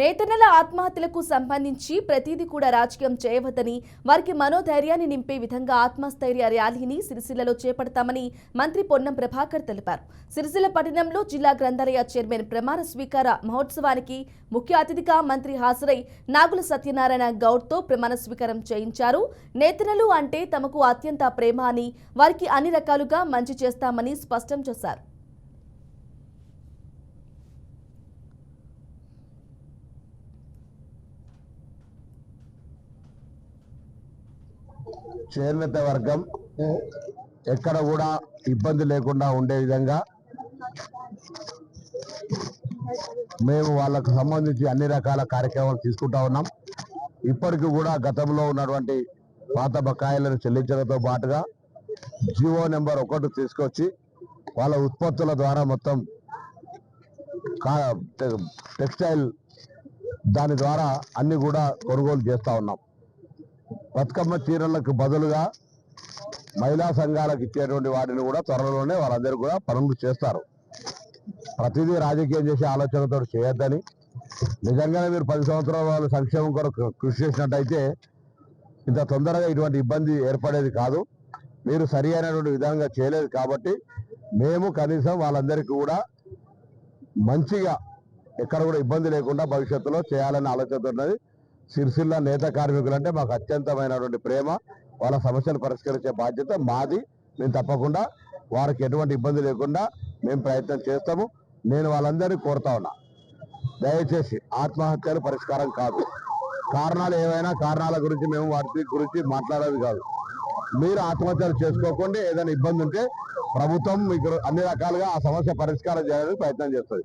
నేతన్నల ఆత్మహత్యలకు సంబంధించి ప్రతిదీ కూడా రాజకీయం చేయవద్దని వారికి మనోధైర్యాన్ని నింపే విధంగా ఆత్మస్థైర్య ర్యాలీని సిరిసిల్లలో చేపడతామని మంత్రి పొన్నం ప్రభాకర్ తెలిపారు. సిరిసిల్ల పట్టణంలో జిల్లా గ్రంథాలయ చైర్మన్ ప్రమాణ స్వీకార మహోత్సవానికి ముఖ్య అతిథిగా మంత్రి హాజరై నాగుల సత్యనారాయణ గౌడ్తో ప్రమాణ స్వీకారం చేయించారు. నేతన్నలు అంటే తమకు అత్యంత ప్రేమ అని వారికి అన్ని రకాలుగా మంచి చేస్తామని స్పష్టం చేశారు. చేనేత వర్గం ఎక్కడ కూడా ఇబ్బంది లేకుండా ఉండే విధంగా మేము వాళ్ళకు సంబంధించి అన్ని రకాల కార్యక్రమాలు తీసుకుంటా ఉన్నాం. ఇప్పటికి కూడా గతంలో ఉన్నటువంటి పాత బకాయిలను చెల్లించడంతో పాటుగా జియో నెంబర్ ఒకటి తీసుకొచ్చి వాళ్ళ ఉత్పత్తుల ద్వారా మొత్తం టెక్స్టైల్ దాని ద్వారా అన్ని కూడా కొనుగోలు చేస్తా ఉన్నాం. బతుకమ్మ చీరలకు బదులుగా మహిళా సంఘాలకు ఇచ్చేటువంటి వాటిని కూడా త్వరలోనే వాళ్ళందరూ కూడా పనులు చేస్తారు. ప్రతిదీ రాజకీయం చేసే ఆలోచనతో చేయొద్దని. నిజంగానే మీరు పది సంవత్సరాల వాళ్ళు సంక్షేమం కొరకు కృషి చేసినట్టయితే ఇంత తొందరగా ఇటువంటి ఇబ్బంది ఏర్పడేది కాదు. మీరు సరి అయినటువంటి విధంగా చేయలేదు కాబట్టి మేము కనీసం వాళ్ళందరికీ కూడా మంచిగా ఎక్కడ కూడా ఇబ్బంది లేకుండా భవిష్యత్తులో చేయాలనే ఆలోచనతో ఉన్నది. సిరిసిల్ల నేత కార్మికులు అంటే మాకు అత్యంతమైనటువంటి ప్రేమ. వాళ్ళ సమస్యలు పరిష్కరించే బాధ్యత మాది. మేము తప్పకుండా వారికి ఎటువంటి ఇబ్బంది లేకుండా మేము ప్రయత్నం చేస్తాము. నేను వాళ్ళందరినీ కోరుతా ఉన్నా. దయచేసి ఆత్మహత్యలు పరిష్కారం కాదు. కారణాలు ఏవైనా కారణాల గురించి మేము వాటి గురించి మాట్లాడేది కాదు. మీరు ఆత్మహత్యలు చేసుకోకుండా. ఏదైనా ఇబ్బంది ఉంటే ప్రభుత్వం మీకు అన్ని రకాలుగా ఆ సమస్య పరిష్కారం చేయడానికి ప్రయత్నం చేస్తుంది.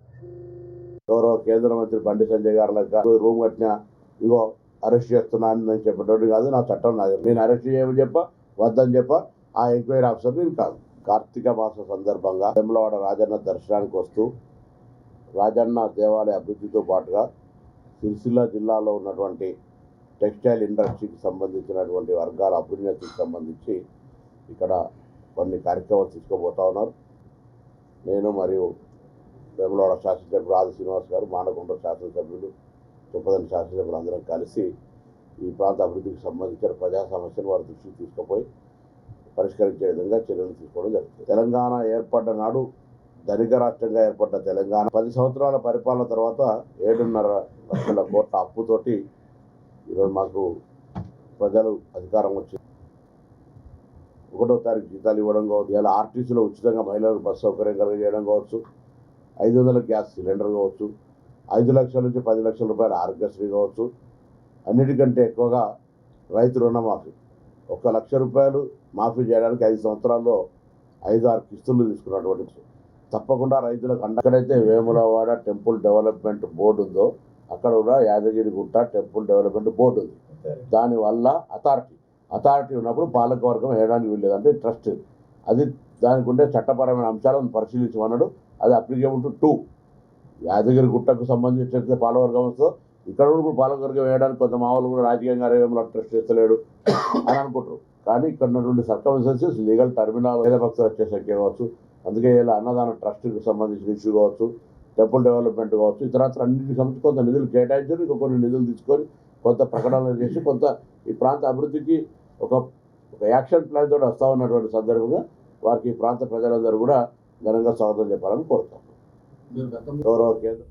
గౌరవ కేంద్ర మంత్రి బండి సంజయ్ గారు రూమ్ కట్టిన ఇగో అరెస్ట్ చేస్తున్నాను నేను చెప్పేటోడు కాదు నా చట్టం నాది. నేను అరెస్ట్ చేయమని చెప్ప వద్దని చెప్ప ఆ ఎంక్వైరీ ఆఫీసర్ నేను కాదు. కార్తీక మాస సందర్భంగా వెమ్లవాడ రాజన్న దర్శనానికి వస్తూ రాజన్న దేవాలయ అభివృద్ధితో పాటుగా సిరిసిల్ల జిల్లాలో ఉన్నటువంటి టెక్స్టైల్ ఇండస్ట్రీకి సంబంధించినటువంటి వర్గాల అభ్యున్నతికి సంబంధించి ఇక్కడ కొన్ని కార్యక్రమాలు తీసుకోబోతా ఉన్నారు. నేను మరియు వేములవాడ శాసనసభ్యుడు ఆది శ్రీనివాస్ గారు మానకొండ శాసనసభ్యులు చొప్పదని శాసనసభ్యులు అందరం కలిసి ఈ ప్రాంత అభివృద్ధికి సంబంధించిన ప్రజా సమస్యను వారి దృష్టికి తీసుకుపోయి పరిష్కరించే విధంగా చర్యలు తీసుకోవడం జరుగుతుంది. తెలంగాణ ఏర్పడ్డ నాడు ధనిక రాష్ట్రంగా ఏర్పడ్డ తెలంగాణ పది సంవత్సరాల పరిపాలన తర్వాత ఏడున్నర లక్షల కోట్ల అప్పుతోటి ఈరోజు మాకు ప్రజలు అధికారం వచ్చింది. ఒకటో తారీఖు జీతాలు ఇవ్వడం కావచ్చు ఇలా ఆర్టీసీలో ఉచితంగా మహిళలకు బస్సు సౌకర్యం కలిగజేయడం కావచ్చు ఐదు వందల గ్యాస్ సిలిండర్ కావచ్చు ఐదు లక్షల నుంచి పది లక్షల రూపాయల ఆరోగ్యశ్రీ కావచ్చు. అన్నిటికంటే ఎక్కువగా రైతు రుణమాఫీ ఒక లక్ష రూపాయలు మాఫీ చేయడానికి ఐదు సంవత్సరాల్లో ఐదు ఆరు కిస్తులు తీసుకున్నటువంటి తప్పకుండా రైతులకు అండ ఎక్కడైతే వేములవాడ టెంపుల్ డెవలప్మెంట్ బోర్డు ఉందో అక్కడ కూడా యాదగిరిగుట్ట టెంపుల్ డెవలప్మెంట్ బోర్డు ఉంది. దానివల్ల అథారిటీ. అథారిటీ ఉన్నప్పుడు పాలకవర్గం వేయడానికి వీల్లేదు అంటే ట్రస్ట్. అది దానికి ఉండే చట్టపరమైన అంశాలను పరిశీలించమన్నాడు. అది అప్లికేబుల్ టు టూ. యాదగిరి గుట్టకు సంబంధించిన పాలవర్గంతో ఇక్కడ కూడా ఇప్పుడు వేయడానికి కొంత మామూలు కూడా రాజకీయంగా రేవేంలో ట్రస్ట్ చేస్తలేడు అని అనుకుంటారు. కానీ ఇక్కడ ఉన్నటువంటి సర్కమ్స్టెన్సెస్ లీగల్ టర్మినల్ వేద భక్తులు వచ్చే సంఖ్య కావచ్చు అందుకే ఇలా అన్నదాన ట్రస్ట్కి సంబంధించిన ఇష్యూ కావచ్చు టెంపుల్ డెవలప్మెంట్ కావచ్చు ఇతరత్ర అన్నింటికి సంబంధించి కొంత నిధులు కేటాయించారు ఇంకా కొన్ని నిధులు తీసుకొని కొంత ప్రకటనలు చేసి కొంత ఈ ప్రాంత అభివృద్ధికి ఒక ఒక యాక్షన్ ప్లాన్ తోటి వస్తూ ఉన్నటువంటి సందర్భంగా వారికి ఈ ప్రాంత ప్రజలందరూ కూడా ఘనంగా స్వాగతం చెప్పాలని కోరుతాం. గౌరవ కేంద్ర